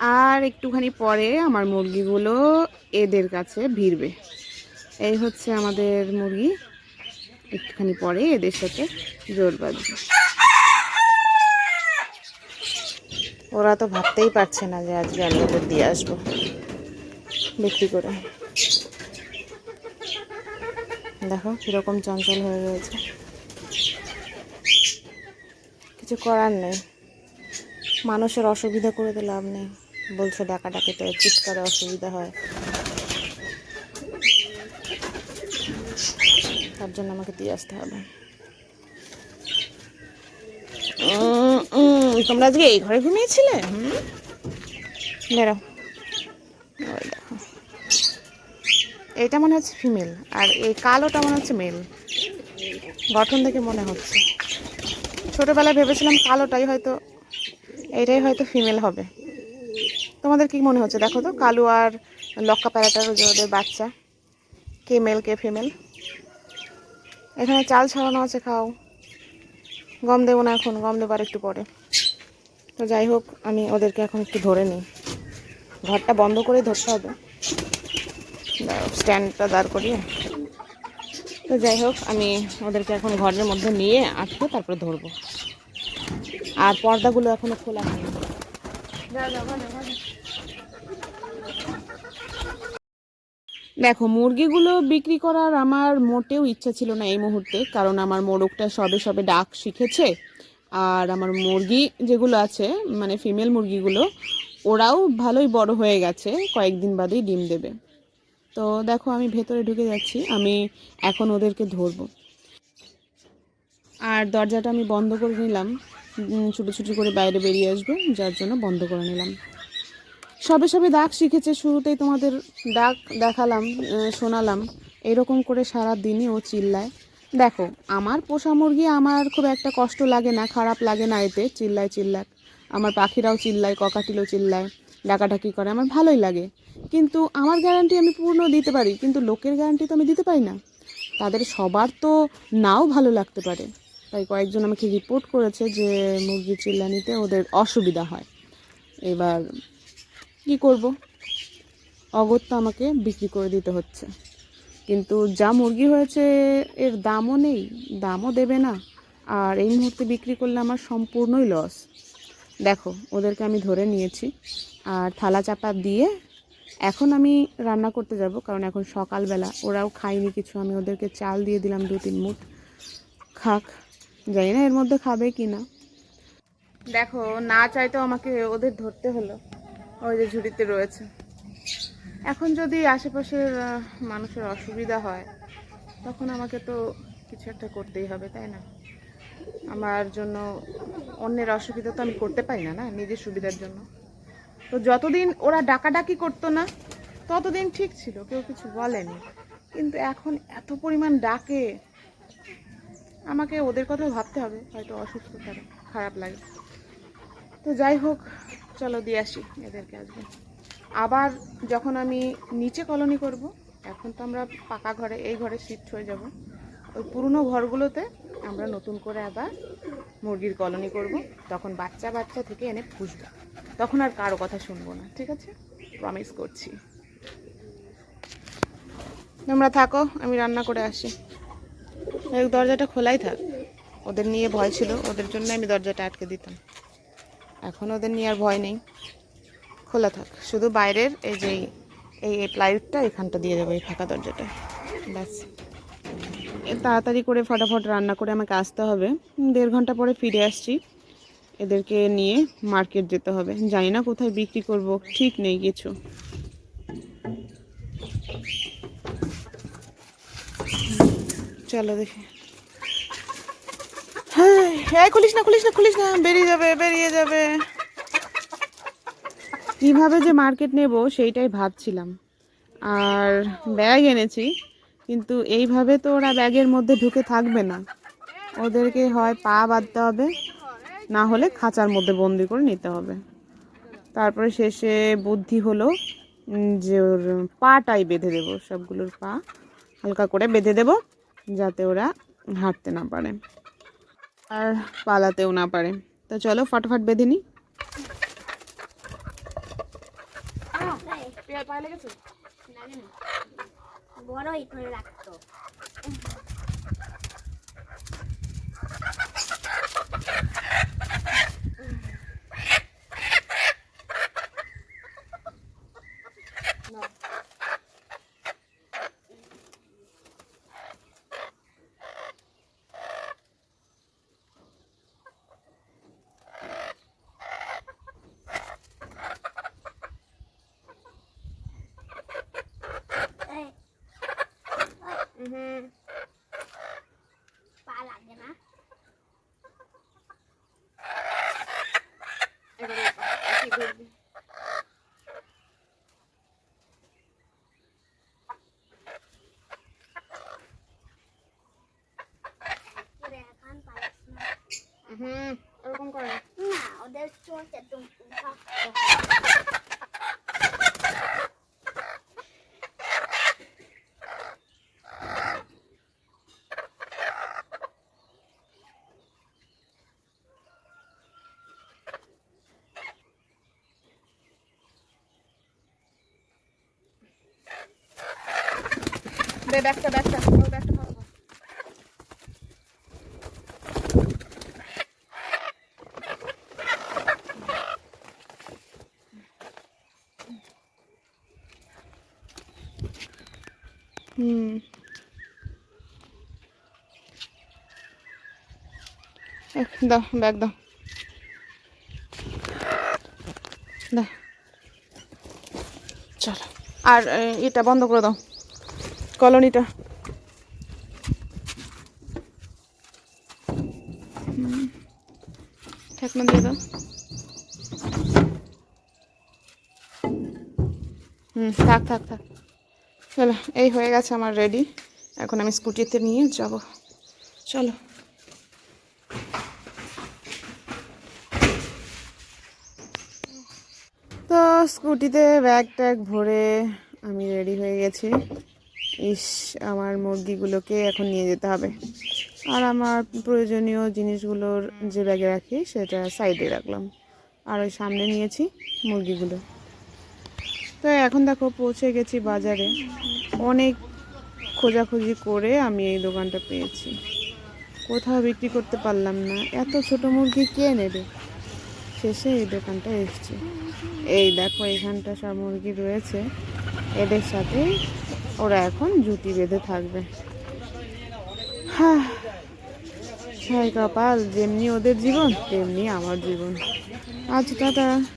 আর একটুখানি পরে আমার মুরগিগুলো এদের কাছে ভিড়বে। এই হচ্ছে আমাদের মুরগি। একটুখানি পরে এদের সাথে জোর বাঁধবে ওরা তো ভাবতেই পারছে না যে আজকে আমি ওদের দিয়ে আসব। বিক্রি করে। দেখো কীরকম চঞ্চল হয়ে রয়েছে। কিছু করার নেই। মানুষের অসুবিধা করে তো লাভ নেই। বলছে ডাকাডাকিতে চিৎকারে অসুবিধা হয়। তার জন্য আমাকে দিয়ে আসতে হবে। তোমরা আজকে এই ঘরে ঘুমিয়েছিলে? হুম? বেরো। দেখো। এইটা মনে হচ্ছে ফিমেল আর এই কালোটা মনে হচ্ছে মেল। গঠন দেখে মনে হচ্ছে। ছোটোবেলায় ভেবেছিলাম কালোটাই হয়তো এটাই হয়তো ফিমেল হবে। তোমাদের কি মনে হচ্ছে? দেখো তো, কালো আর লক্কা প্যারাটার যে ওদের বাচ্চা। কে মেল কে ফিমেল এখানে চাল ছড়ানো আছে, খাও। গম দেবো না এখন, গম দেবো আর একটু পরে। তো যাই হোক, আমি ওদেরকে এখন একটু ধরে নিই। ঘরটা বন্ধ করে ধরতে হবে। স্ট্যান্ডটা দাঁড় করিয়ে। তো যাই হোক, আমি ওদেরকে এখন ঘরের মধ্যে নিয়ে আটকে তারপরে ধরবো। আর পর্দাগুলো এখনও খোলা হয়নি। দেখো, মুরগিগুলো বিক্রি করার আমার মোটেও ইচ্ছা ছিল না এই মুহূর্তে, কারণ আমার মোরগটা সবে সবে ডাক শিখেছে। আর আমার মুরগি যেগুলো আছে মানে ফিমেল মুরগিগুলো, ওরাও ভালোই বড় হয়ে গেছে, কয়েকদিন বাদেই ডিম দেবে। তো দেখো, আমি ভেতরে ঢুকে যাচ্ছি, আমি এখন ওদেরকে ধরবো। আর দরজাটা আমি বন্ধ করে নিলাম। উম, ছুটো ছুটি করে বাইরে বেরিয়ে আসবে যার জন্য বন্ধ করে নিলাম। সবে সবে দাগ শিখেছে শুরুতেই তোমাদের ডাক দেখালাম শোনালাম। এরকম করে সারা দিনই ও চিল্লায়। দেখো আমার পোষা মুরগি আমার খুব একটা কষ্ট লাগে না খারাপ লাগে না এতে চিল্লায় চিল্লাক। আমার পাখিরাও চিল্লায় ককাটিলও চিল্লায় ডাকাডাকি করে আমার ভালোই লাগে। কিন্তু আমার গ্যারান্টি আমি পূর্ণ দিতে পারি কিন্তু লোকের গ্যারান্টি তো আমি দিতে পারি না। তাদের সবার তো নাও ভালো লাগতে পারে। তাই কয়েকজন আমাকে রিপোর্ট করেছে যে মুরগি চিল্লানিতে ওদের অসুবিধা হয়। এবার কি করব? অগত্যা আমাকে বিক্রি করে দিতে হচ্ছে। কিন্তু যা মুরগি হয়েছে এর দামও নেই, দামও দেবে না। আর এই মুহূর্তে বিক্রি করলে আমার সম্পূর্ণই লস দেখো, ওদেরকে আমি ধরে নিয়েছি। আর থালা চাপা দিয়ে এখন আমি রান্না করতে যাব, কারণ এখন সকালবেলা। ওরাও খায়নি কিছু, আমি ওদেরকে চাল দিয়ে দিলাম দু তিন মুঠ। খাক জানি না এর মধ্যে খাবে কি না দেখো, না চাইতেও আমাকে ওদের ধরতে হলো। ওই যে ঝুড়িতে রয়েছে। এখন যদি আশেপাশের মানুষের অসুবিধা হয়, তখন আমাকে তো কিছু একটা করতেই হবে, তাই না? আমার জন্য অন্যের অসুবিধা তো আমি করতে পারি না না? নিজের সুবিধার জন্য। তো যতদিন ওরা ডাকাডাকি করতো না, ততদিন ঠিক ছিল, কেউ কিছু বলেনি। কিন্তু এখন এত পরিমাণ ডাকে আমাকে ওদের কথাও ভাবতে হবে, হয়তো অসুস্থ তারা, খারাপ লাগে। তো যাই হোক, চলো দিয়ে আসি এদেরকে আসবে আবার যখন আমি নিচে কলোনি করব, এখন তো আমরা পাকা ঘরে, এই ঘরে শিফট হয়ে যাব। ওই পুরনো ঘরগুলোতে আমরা নতুন করে আবার মুরগির কলোনি করব। তখন বাচ্চা বাচ্চা থেকে এনে পুষবো। তখন আর কারও কথা শুনব না, ঠিক আছে? প্রমিস করছি। তোমরা থাকো, আমি রান্না করে আসি। দরজাটা খোলাই থাক। ওদের নিয়ে ভয় ছিল, ওদের জন্য আমি দরজাটা আটকে দিতাম। এখন ওদের নিয়ে আর ভয় নেই। খোলা থাক। শুধু বাইরের এই যে এই- প্লাইউডটা এখানটা দিয়ে দেবো এই ফাঁকা দরজাটা। ব্যাস। তাড়াতাড়ি করে ফটাফট রান্না করে আমাকে আসতে হবে। দেড় ঘণ্টা পরে ফিরে আসছি। এদেরকে নিয়ে মার্কেট যেতে হবে। জানি না কোথায় বিক্রি করব, ঠিক নেই কিছু। চলো দেখি। হ্যাঁ হ্যাঁ খুলিস না খুলিস না খুলিস না, বেরিয়ে যাবে বেরিয়ে যাবে। কীভাবে যে মার্কেট নেব সেইটাই ভাবছিলাম। আর ব্যাগ এনেছি, কিন্তু এইভাবে তো ওরা ব্যাগের মধ্যে ঢুকে থাকবে না। ওদেরকে হয় পা বাঁধতে হবে, না হলে খাঁচার মধ্যে বন্দি করে নিতে হবে। তারপরে শেষে বুদ্ধি হলো যে ওর পাটাই বেঁধে দেবো, সবগুলোর পা হালকা করে বেঁধে দেবো। যাতে ওরা হাঁটতে না পারে আর পালাতেও না পারে। তো চলো ফটাফট বেঁধে নিই। বড় করে রাখতো। হুম পা লাগে না এবারে কি করবি করে এখন পারিস না হুম ওরকম করে না। না ওদের চোখ একদম শক্ত দে ব্যাগটা ব্যাগটা ওর ব্যাগটা। হুম। দাও, ব্যাগ দাও। দাও। চলো। আর এটা বন্ধ করে দাও। কলোনিটা। হুম। থাক থাক থাক। চলো, এই হয়ে গেছে আমার রেডি এখন আমি স্কুটিতে নিয়ে যাব। চলো। তো স্কুটিতে ব্যাগ ট্যাগ ভরে আমি রেডি হয়ে গেছি। ইস, আমার মুরগিগুলোকে এখন নিয়ে যেতে হবে। আর আমার প্রয়োজনীয় জিনিসগুলোর যে ব্যাগে রাখি, সেটা সাইডে রাখলাম। আর ওই সামনে নিয়েছি মুরগিগুলো। তো এখন দেখো, পৌঁছে গেছি বাজারে। অনেক খোঁজাখুঁজি করে আমি এই দোকানটা পেয়েছি। কোথাও বিক্রি করতে পারলাম না। এত ছোট মুরগি কে নেবে? শেষে এই দোকানটা এসেছি। এই দেখো, এখানটা সব মুরগি রয়েছে। এদের সাথে ওরা এখন জুটি বেঁধে থাকবে। হ্যাঁ কপাল, যেমনি ওদের জীবন, তেমনি আমার জীবন। আচ্ছা টাটা।